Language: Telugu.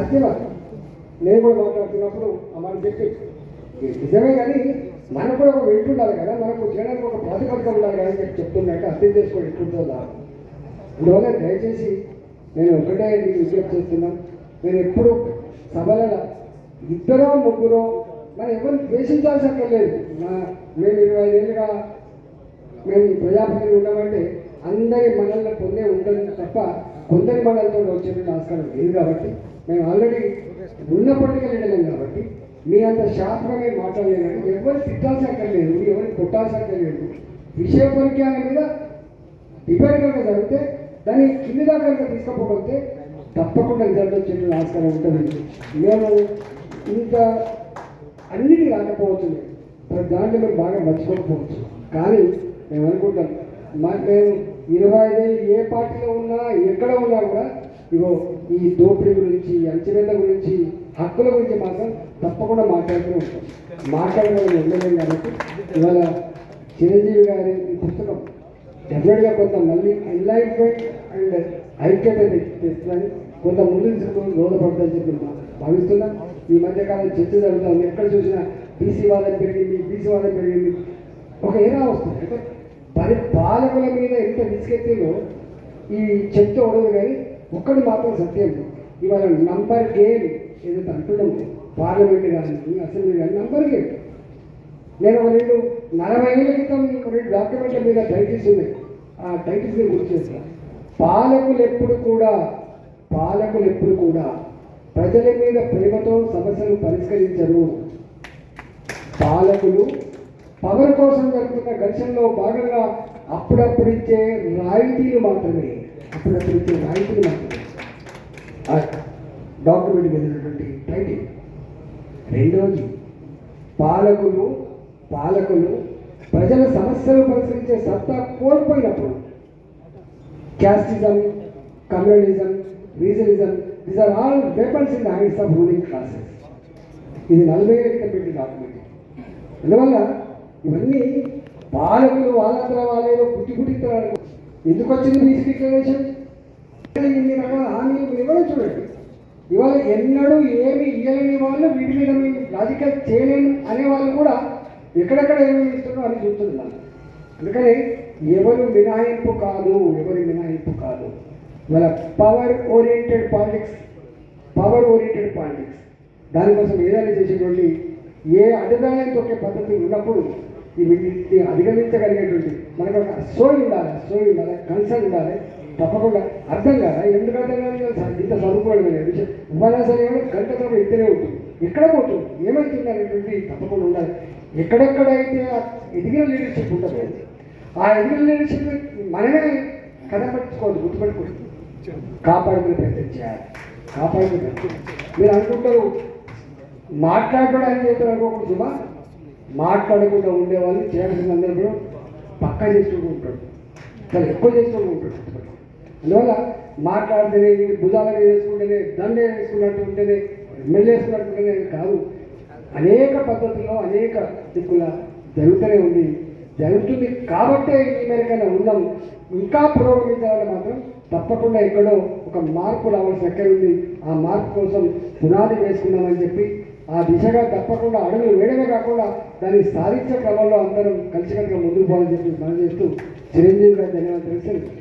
సత్యం నేను కూడా మాట్లాడుతున్నప్పుడు అమ్మని చెప్పి నిజమే కానీ మనకు కూడా ఒక వెంట ఉండాలి కదా మనకు చేయడానికి ఒక ప్రాతిపదిక ఉండాలి కదా అని చెప్పి చెప్తున్నట్టు అర్థం చేసుకోండి ఎట్లుంటుందో అందువల్ల దయచేసి నేను ఒకటే మీకు విజ్ఞప్తి చేస్తున్నాను నేను ఎప్పుడు సభలలో ఇద్దరో ముగ్గురో మరి ఎవరిని ద్వేషించాల్సి అక్కర్లేదు నా మేము ఇరవై ఐదేళ్ళుగా మేము ప్రజాపతిని ఉన్నామంటే అందరి మనల్ని పొందే ఉంటుంది తప్ప కొందరి మనలతో వచ్చే ఆస్కారం లేదు కాబట్టి మేము ఆల్రెడీ ఉన్నప్పటికీ వెళ్ళలేము కాబట్టి మీ అంత శాస్త్రమే మేము మాట్లాడలేదు ఎవరు తిట్టాల్సి ఎవరిని కొట్టాల్సి లేదు విషయ పరిజ్ఞానం మీద డిబేట్ కనుక జరిగితే దాన్ని కింది దాకా కనుక తీసుకోకపోతే తప్పకుండా రిజల్ట్ వచ్చేటువంటి ఆస్కారం ఉంటుంది. మేము ఇంత అన్నిటి రాకపోవచ్చు. దాంట్లో మీరు బాగా మర్చిపోకపోవచ్చు. కానీ మేము అనుకుంటాం మా మేము ఇరవై ఐదేళ్ళు ఏ పార్టీలో ఉన్నా ఎక్కడ ఉన్నా కూడా ఇగో ఈ దోపిడీ గురించి అంచవేత గురించి హక్కుల గురించి మాత్రం తప్పకుండా మాట్లాడుతూ ఉంటాం. మాట్లాడడం ఉండలేం కాబట్టి ఇవాళ చిరంజీవి గారి ఈ పుస్తకం డెఫినెట్గా కొంత మళ్ళీ ఎన్లైట్మెంట్ అండ్ ఐక్యత తెస్తుందని కొంత ముందు తీసుకుని దోహదపడుతుందని చెప్పి మా- భావిస్తున్నాం. ఈ మధ్య కాలం చర్చ జరుగుతుంది. ఎక్కడ చూసినా బీసీ వాదం పెరిగింది బీసీ వాదం పెరిగింది. ఒక ఏరా వస్తుంది. అంటే పరి పాలకుల మీద ఎంత విసుకెత్తిందో ఈ చెత్త ఉండదు కానీ ఒక్కటి మాత్రం సత్యం. ఇవాళ నంబర్ గేమ్ ఏదైతే అంటున్నాము పార్లమెంట్ కానీ అసెంబ్లీ కానీ నంబర్ గేమ్ నేను ఒక రెండు నలభై ఏళ్ళ క్రితం రెండు డాక్యుమెంట్ల మీద టైటిల్స్ ఉన్నాయి. ఆ టైటిల్స్ నేను గుర్తు చేస్తాను పాలకులు ఎప్పుడు కూడా పాలకులు ఎప్పుడు కూడా ప్రజల మీద ప్రేమతో సమస్యలు పరిష్కరించరు. పాలకులు పవర్ కోసం జరుగుతున్న ఘర్షణలో భాగంగా అప్పుడప్పుడు ఇచ్చే రాయితీలు మాత్రమే. అప్పుడప్పుడు ఇచ్చే రాయితీలు మాత్రమే. డాక్యుమెంట్ మీద ఉన్నటువంటి టైటిల్ రెండోది పాలకులు పాలకులు ప్రజల సమస్యలు పరిశీలించే సత్తా కోల్పోయినప్పుడు casteism communism regionism these are all weapons in the hands of ruling classes ఇది నలభై ఏళ్ళ క్రితం పెట్టిన డాక్యుమెంట్ అందువల్ల ఇవన్నీ పాలకులు వాళ్ళంతా వాళ్ళేదో పుట్టి పుట్టిస్తారు ఎందుకు వచ్చింది మీ డిక్లరేషన్ ఇన్ని రకాల హామీలు ఇవ్వడం చూడండి. ఇవాళ ఎన్నడూ ఏమి ఇయ్యలేని వాళ్ళు వీటి మీద మేము రాజకీయాలు చేయలేను అనే వాళ్ళు కూడా ఎక్కడెక్కడ ఏమేమి ఇస్తున్నారో అని చూస్తున్నారు అందుకని ఎవరు మినహాయింపు కాదు ఎవరి మినహాయింపు కాదు. మన power oriented politics power oriented politics దానికోసం ఏదైనా చేసేటువంటి ఏ అడ్డదాయం తొక్కే పద్ధతి ఉన్నప్పుడు వీటిని అధిగమించగలిగేటువంటి మనకు ఒక సోయి ఉండాలి సోయి ఉండాలి కన్సర్న్ ఉండాలి తప్పకుండా అర్థం కాదా? ఎందుకు అర్థం కాదు? ఇంత చదువుకోవడం విషయం ఉపన్యాసాలు ఏమో గంట తప్ప ఇద్దరే ఉంటుంది. ఎక్కడ పోతుంది? ఏమైతుంది అనేటువంటి తప్పకుండా ఉండాలి. ఎక్కడెక్కడైతే ఎదిగిన లీడర్షిప్ ఉంటుందో ఆ ఎదిగిన లీడర్షిప్ మనమే కనపట్టుకోవాలి గుర్తుపెట్టుకోండి కాపాడుకునే ప్రయత్నం చేయాలి. కాపాడుకునే ప్రయత్నం మీరు అనుకుంటారు మాట్లాడడానికి అని అనుకోకుండా శివ మాట్లాడకుండా ఉండేవాళ్ళు చేయాల్సిన అందరూ కూడా పక్క చేసుకుంటూ ఉంటాడు. చాలా ఎక్కువ చేసుకుంటూ ఉంటాడు. అందువల్ల మాట్లాడితేనే వీడి వేసుకుంటేనే దండే వేసుకున్నట్టు ఉంటేనే ఎమ్మెల్యే కాదు. అనేక పద్ధతుల్లో అనేక దిక్కుల జరుగుతూనే ఉంది. జరుగుతుంది కాబట్టే ఈ మేరకైనా ఉన్నాం ఇంకా పురోగమించాలని మాత్రం తప్పకుండా ఎక్కడో ఒక మార్పు రావాల్సిన ఎక్కడ ఉంది. ఆ మార్పు కోసం పునాది వేసుకుందామని చెప్పి ఆ దిశగా తప్పకుండా అడుగులు వేయడమే కాకుండా దాన్ని సాధించే క్రమంలో అందరం కలిసికట్టుగా ముందుకు పోవాలని చెప్పి మనం చేస్తూ చిరంజీవి గారు ధన్యవాదాలు తెలుసు